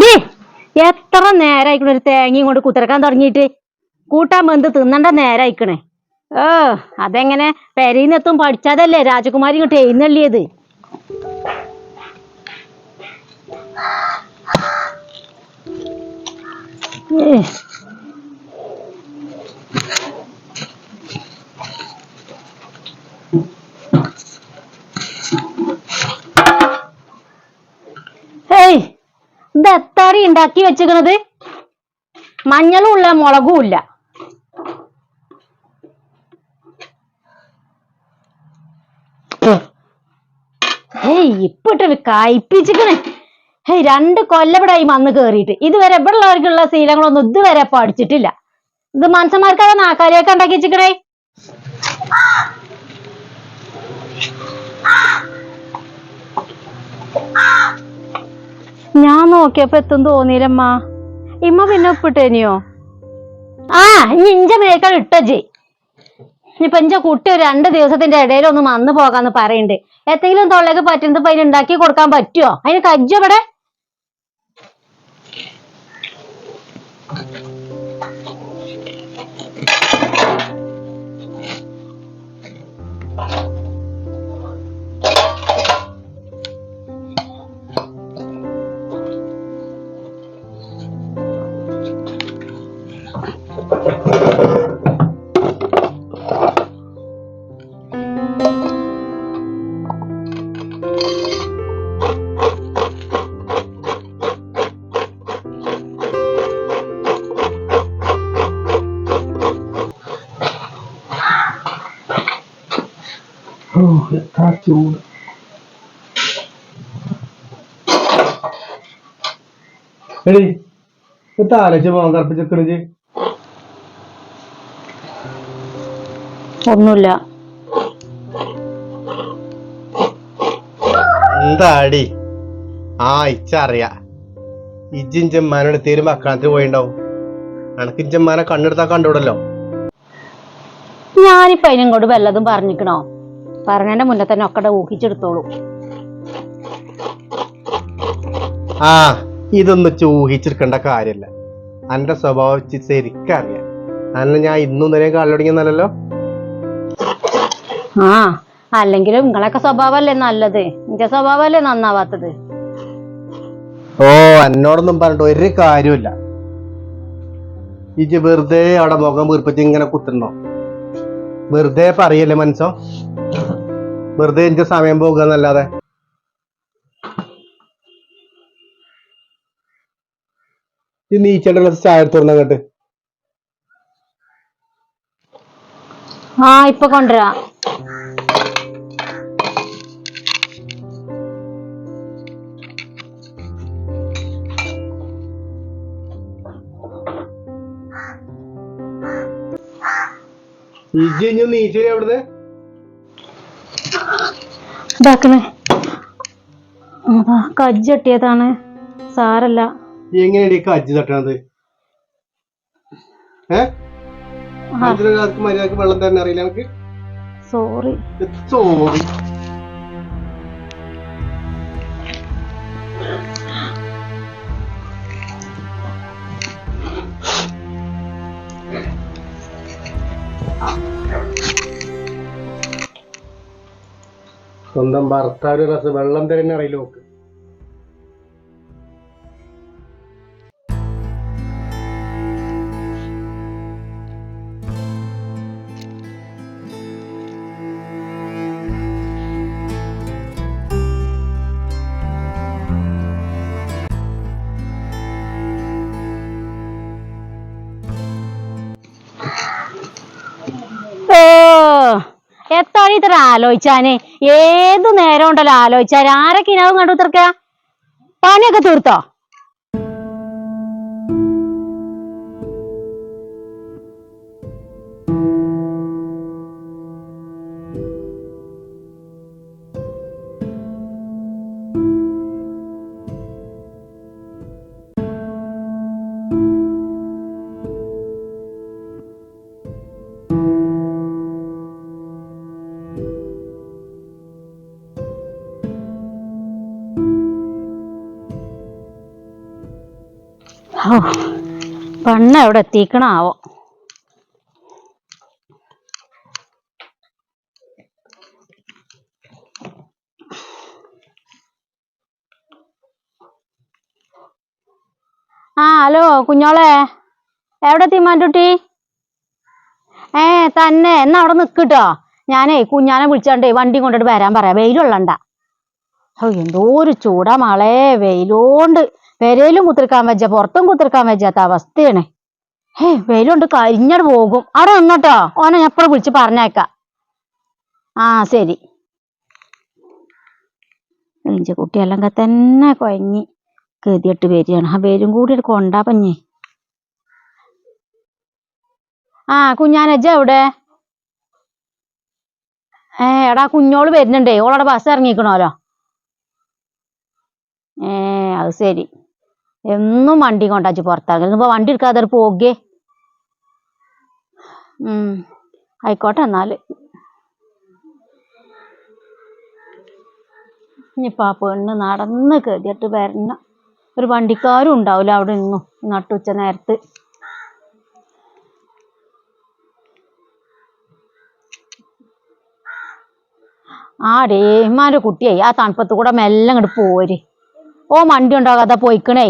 D, എത്ര നേരായിക്കണ ഒരു തേങ്ങയും കൊണ്ട് കുത്തിറക്കാൻ തുടങ്ങിയിട്ട്? കൂട്ടാൻ ബന്ധു തിന്നണ്ട നേരായിക്കണേ. ഓ അതെങ്ങനെ പെരയിന്നെത്തും പഠിച്ചതല്ലേ? രാജകുമാരി ഇങ്ങോട്ട് എഴുന്നള്ളിയത്. ഏ ഉണ്ടാക്കി വെച്ചിക്കണത്? മഞ്ഞളും ഇല്ല മുളകും ഇല്ല ഇപ്പൊ ഇട്ടൊരു കായ്പിച്ചിക്കണേ ഹേയ് രണ്ട് കൊല്ലപ്പെടായി മന്ന് കേറിയിട്ട്. ഇതുവരെ ഇവിടെ ഉള്ളവർക്കുള്ള ശീലങ്ങളൊന്നും ഇതുവരെ പഠിച്ചിട്ടില്ല. ഇത് മനുഷ്യന്മാർക്കത് നാക്കാലിയൊക്കെ ഉണ്ടാക്കി വെച്ചിക്കണേ. ഞാൻ നോക്കിയപ്പോ എത്തും തോന്നിയില്ലമ്മ. ഇമ്മ പിന്നെ ഉപ്പിട്ടേനിയോ? ആ ഇനി ഇഞ്ച മേക്കൾ ഇട്ടജി ഇനിയിപ്പൊ ഇഞ്ച കുട്ടി ഒരു രണ്ട് ദിവസത്തിന്റെ ഇടയിൽ ഒന്ന് വന്നു പോകാന്ന് പറയണ്ട്. എന്തെങ്കിലും തൊള്ളക്ക് പറ്റുന്നത് ഇപ്പൊ ഉണ്ടാക്കി കൊടുക്കാൻ പറ്റുമോ അതിന് കജ്ജോ ഇവിടെ? ചൂട് എടി ആലോചിച്ച് പോകാൻ കറപ്പിച്ചെക്കണിച്ച് ഒന്നുമില്ല. എന്താടി? ആ ഇച്ചറിയാ. ഇജ്ജിഞ്ചമ്മാനോട് തീരും മക്കളത്തിൽ പോയിണ്ടാവും. അനക്ക് ഇഞ്ചമ്മാനെ കണ്ണെടുത്താ കണ്ടുവിടല്ലോ ഞാനിപ്പോ അതിനും കൊണ്ട് വല്ലതും പറഞ്ഞിക്കണോ? പറഞ്ഞതിന്റെ മുന്നേ തന്നെ ഒക്കെ ഊഹിച്ചെടുത്തോളൂ. ആ ഇതൊന്നും ചൂഹിച്ചെടുക്കേണ്ട കാര്യല്ല. അന്റെ സ്വഭാവം ശരിക്കറിയാം. അന്നെ ഞാൻ ഇന്നും നിലയും കാലൊടുങ്ങിയെന്നല്ലോ ആ അല്ലെങ്കിലും നിങ്ങളൊക്കെ സ്വഭാവമല്ലേ നല്ലത്? എന്റെ സ്വഭാവമല്ലേ നന്നാവാത്തത്? ഓ എന്നോടൊന്നും പറഞ്ഞിട്ട് ഒരു കാര്യമില്ല ഇജ് വെറുതെ അവിടെ മുഖം വീർപ്പിച്ച് ഇങ്ങനെ കുത്തുന്നോ? വെറുതെ പറയല്ലേ മനസ്സോ? വെറുതെ എനിക്ക് സമയം പോകുക എന്നല്ലാതെ. ഗ്ലാസ് ചായ എടുത്ത് തുറന്ന അങ്ങോട്ട് ആ ഇപ്പൊ കൊണ്ടുവരാ. ഇജ്ജ് ഇഞ്ഞ് നീച്ചേ അവിടുന്ന് ഇതാക്കണേ. കജ്ജ് തട്ടിയതാണ്. സാരല്ല. എങ്ങനെയാണ് കജ്ജ് തട്ടണത്? മര്യാദയ്ക്ക് വെള്ളം അറിയില്ല എനിക്ക് സോറി സോറി സ്വന്തം ഭർത്താവ് രസം. വെള്ളം തരുന്ന അറിയില്ല നോക്ക്. എത്താണ് ഇത്ര ആലോചിച്ചാന്? ഏത് നേരം ഉണ്ടല്ലോ ആലോചിച്ചാൽ ആരൊക്കെ ഇനാവും കണ്ടു തീർക്ക പണിയൊക്കെ തീർത്തോ? ഓ പണ്ണ എവിടെ എത്തിക്കണാവോ ആ ഹലോ കുഞ്ഞോളെ എവിടെ തീമാന്റുട്ടി ഏ തന്നെ എന്നാ അവിടെ നിക്കട്ടോ ഞാനേ കുഞ്ഞാനെ വിളിച്ചാണ്ടേ വണ്ടി കൊണ്ടിട്ട് വരാൻ പറയാം. വെയിലുള്ളണ്ട. എന്തോ ഒരു ചൂടാ മാളെ വെയിലോണ്ട്. പെരയിലും കുത്തിരിക്കാൻ വെച്ച പുറത്തും കുത്തിരിക്കാൻ വെച്ചാത്ത അവസ്ഥയാണ്. ഹേ വെയിലുണ്ട് കരിഞ്ഞട് പോകും. അവിടെ വന്നോട്ടോ. ഓനെ ഞാൻ എപ്പോഴും വിളിച്ച് പറഞ്ഞേക്കാം ആ ശരി. ഇഞ്ച കുട്ടിയെല്ലാം തന്നെ കൊയങ്ങി കെതിയിട്ട് വരികയാണ്. ആ വേരും കൂടി കൊണ്ടാ പഞ്ഞേ. ആ കുഞ്ഞാനജ്ജ എവിടെ? ഏ എടാ കുഞ്ഞോൾ വരുന്നുണ്ടേ. ഓളവിടെ ബസ് ഇറങ്ങിക്കണോലോ? ഏ അത് ശരി. എന്നും വണ്ടി കൊണ്ടാച്ച് പുറത്തിറങ്ങി ഇപ്പൊ വണ്ടി എടുക്കാതെ പോകെ. ഉം. ആയിക്കോട്ടെ എന്നാൽ. ഇനിയിപ്പോ ആ പെണ്ണ് നടന്ന് കരുതിയിട്ട് വരണം ഒരു വണ്ടിക്കാരും ഉണ്ടാവില്ല അവിടെ നിന്നും നട്ടുച്ച നേരത്ത്. ആ ഡേമാന്റെ കുട്ടിയായി. ആ തണുപ്പത്ത് കൂടെ മെല്ലെ അങ്ങോട്ട് പോര്. ഓ വണ്ടി ഉണ്ടാകാതെ പോയിക്കണേ.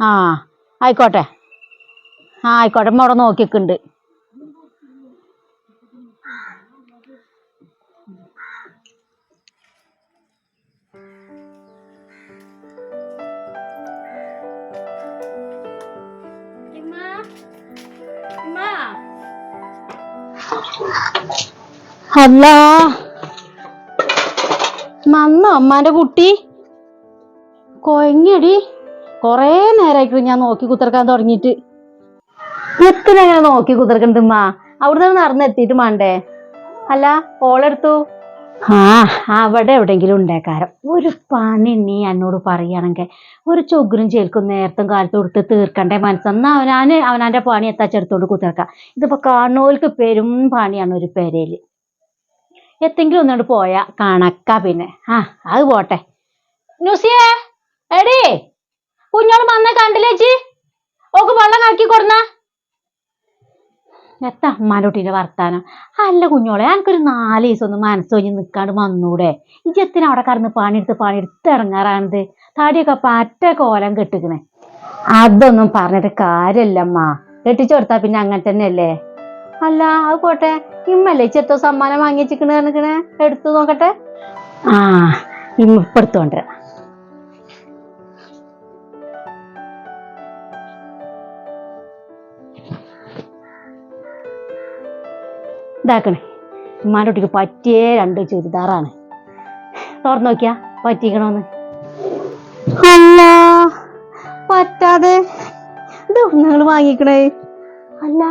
ആ ആയിക്കോട്ടെ. ആ ആയിക്കോട്ടെ. അമ്മ അവിടെ നോക്കിക്കുണ്ട് അല്ല. മന്നോ അമ്മാന്റെ കുട്ടി. കൊയങ്ങടി കൊറേ നേരമായിട്ട് ഞാൻ നോക്കി കുത്തിർക്കാൻ തുടങ്ങിയിട്ട് എത്ര ഞാൻ നോക്കി കുതിർക്കണ്ട് ഉമ്മ? അവിടുന്ന് നടന്നെത്തിയിട്ട് മാണ്ടേ? അല്ല ഓളെടുത്തു? ആ അവിടെ എവിടെങ്കിലും ഉണ്ടേക്കാരം. ഒരു പണി നീ എന്നോട് പറയുകയാണെങ്കിൽ ഒരു ചുഗ്രും ചേൽക്കും നേരത്തും കാലത്തും കൊടുത്ത് തീർക്കണ്ടേ മനസ്സെന്നാ അവനാന് അവനാന്റെ പണി എത്താച്ചെടുത്തോണ്ട് കുത്തിറക്കാം ഇതിപ്പോ കാണോൽക്ക് പെരും പണിയാണ് ഒരു പെരയിൽ എത്തെങ്കിലും ഒന്നുകൊണ്ട് പോയാ കണക്കാ പിന്നെ. ആ അത് പോട്ടെ. ന്യൂസിയേ എടീ! കുഞ്ഞോൾ വന്ന കണ്ടില്ലേച്ചി ഓക്ക് വെള്ളം കലക്കി കൊടുന്ന. എത്താ അമ്മാനോട്ടിന്റെ വർത്താനം. അല്ല കുഞ്ഞോളെ എനിക്കൊരു നാല് ദിവസം ഒന്ന് മനസ്സൊഞ്ഞ് നിൽക്കാണ്ട് വന്നൂടെ. ഇജത്തിന് അവിടെ കടന്ന് പണിയെടുത്ത് പണിയെടുത്ത് ഇറങ്ങാറാണിത്? താടിയൊക്കെ പറ്റ കോലം കെട്ടിക്കണേ. അതൊന്നും പറഞ്ഞിട്ട് കാര്യല്ലമ്മ കെട്ടിച്ചു കൊടുത്താ പിന്നെ അങ്ങനെ തന്നെയല്ലേ? അല്ല അത് പോട്ടെ. ഇമ്മല്ലേ ചെത്തോ സമ്മാനം വാങ്ങിച്ചിക്കണേ എടുത്തു നോക്കട്ടെ. ആ ഇമ്മ ഇപ്പൊ ഇതാക്കണേ. ഉമ്മാന്റെ കുട്ടിക്ക് പറ്റിയ രണ്ട് ചുരിദാറാണ്. തുറന്നു നോക്കിയാ പറ്റിക്കണോന്ന്. അല്ല പറ്റാതെ. ഇത് നിങ്ങൾ വാങ്ങിക്കണേ? അല്ല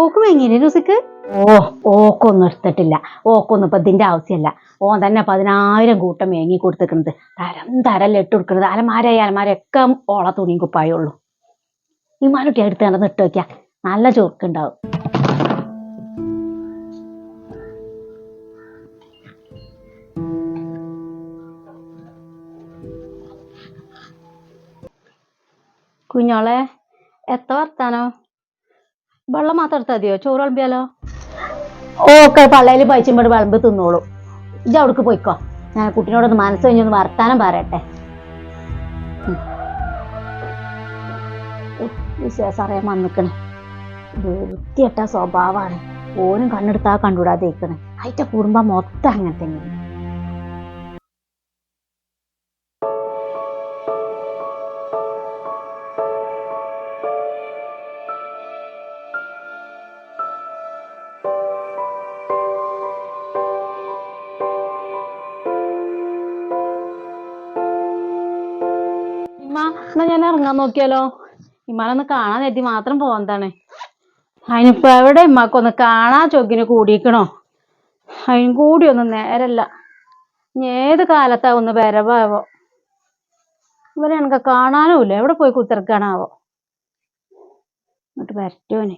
ഓക്ക് വാങ്ങിയില്ലേ രുസിക്ക് ഓ. ഓക്കൊന്നും എടുത്തിട്ടില്ല. ഓക്കൊന്നും ഇപ്പൊ ഇതിന്റെ ആവശ്യമല്ല ഓൻ തന്നെ പതിനായിരം കൂട്ടം മേങ്ങി കൊടുത്തിക്കണത്. തരം തരം ഇട്ട് കൊടുക്കണത്. അലമാരായി അലമാരൊക്കെ ഓള തുണിയും കുപ്പായുള്ളൂ ഈ മാനുട്ടി കണ്ടെന്ന് ഇട്ട് വെക്കാം നല്ല ചൊറുക്കുണ്ടാവും. കുഞ്ഞോളെ എത്ര വർത്താനോ? വെള്ളം മാത്രം എടുത്താൽ മതിയോ? ചോറ് വിളമ്പിയാലോ? ഓക്കെ പള്ളയിൽ പഴിച്ചുമ്പോൾ വിളമ്പ് തിന്നോളൂ. ഇജ് അവിടേക്ക് പോയിക്കോ. ഞാൻ കുട്ടിനോടൊന്ന് മനസ്സ് കഴിഞ്ഞൊന്ന് വർത്താനം പറയട്ടെ. അറിയാൻ വന്നിക്കണേ. വൃത്തിയട്ട സ്വഭാവമാണ് ഓനും കണ്ണെടുത്താ കണ്ടുകൂടാതെ ഇരിക്കണേ അയറ്റ കുടുംബം മൊത്തം അങ്ങനെ തന്നെയാണ്. ഇറങ്ങാൻ നോക്കിയാലോ? ഇമ്മാനൊന്ന് കാണാൻ എത്തി മാത്രം പോകുന്നതാണ് അതിനിപ്പോ എവിടെ ഇമ്മാക്കൊന്ന് കാണാൻ ചൊക്കിന് കൂടിയിക്കണോ? അതിനും കൂടി ഒന്നും നേരല്ല. ഏത് കാലത്താ ഒന്ന് വരവാവോ? ഇവരെ എനിക്ക് കാണാനും ഇല്ല എവിടെ പോയി കുത്തിറക്കാണാവോ എന്നിട്ട് വരട്ടോനെ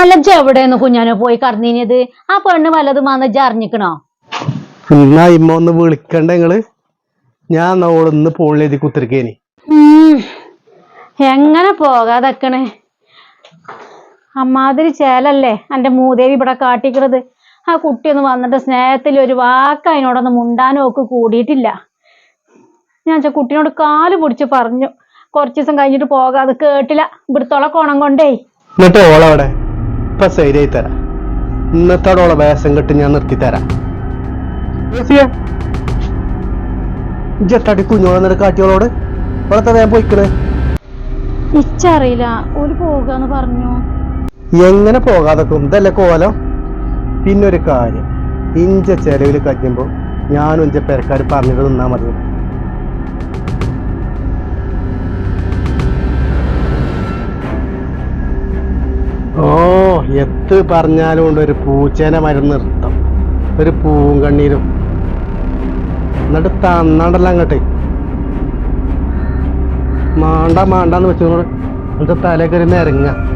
അല്ല ഇജ്ജ് എവിടെയെന്ന് കുഞ്ഞാനോ പോയി കടന്നിനിയത് ആ പെണ്ണ് വല്ലതും വന്ന് ഇജ്ജ് അറിഞ്ഞിക്കണോ? എന്നാ ഇമ്മ ഒന്ന് വിളിക്കണ്ട നിങ്ങൾ? ഞാൻ ഓളൊന്ന് പോളിലെഴുതി കുത്തിരിക്കേനി. എങ്ങനെ പോകാതെക്കണേ അമ്മാതിരി ചേലല്ലേ എന്റെ മൂദേവി ഇവിടെ കാട്ടിക്കണത്. ആ കുട്ടിയൊന്ന് വന്നിട്ട് സ്നേഹത്തിൽ ഒരു വാക്ക് അതിനോടൊന്ന് മുണ്ടാനും ഒക്കെ കൂടിയിട്ടില്ല. ഞാൻ വെച്ചാ കുട്ടിനോട് കാൽ പിടിച്ച് പറഞ്ഞു. കുറച്ച് ദിവസം കഴിഞ്ഞിട്ട് പോകാതെ കേട്ടില്ല. ഇവിടുത്തോളം കോണം കൊണ്ടേ. എന്നിട്ട് ഓളവിടെ? ഇപ്പൊ ശരിയായി തരാം. ഇന്നത്തോടുള്ള വേഷം കെട്ട് ഞാൻ നിർത്തി തരാം. ജെത്താടി കുഞ്ഞോളെന്നിട്ട് കാട്ടിയോളോട്? ഓളത്തെ വേഗം പോയിക്കണേ. ഇച്ചറിയില്ല ഒരു പോകാന്ന് പറഞ്ഞു. എങ്ങനെ പോകാതെ ഇതല്ലേ കോലം? പിന്നൊരു കാര്യം ഇഞ്ച ചെലവിൽ കഴിക്കുമ്പോൾ ഞാനും ഇഞ്ച പെരക്കാർ പറഞ്ഞിട്ട് നിന്നാ മതി. എത്ത് പറഞ്ഞാലും ഉണ്ട് ഒരു പൂച്ചേനെ മരുന്ന് നിർത്തം. ഒരു പൂവും കണ്ണീരും. എന്നിട്ട് തന്നാണ്ടല്ല അങ്ങോട്ട്. മാണ്ട മാണ്ടാന്ന് വെച്ചോട് എന്നിട്ട് തല നിരങ്ങ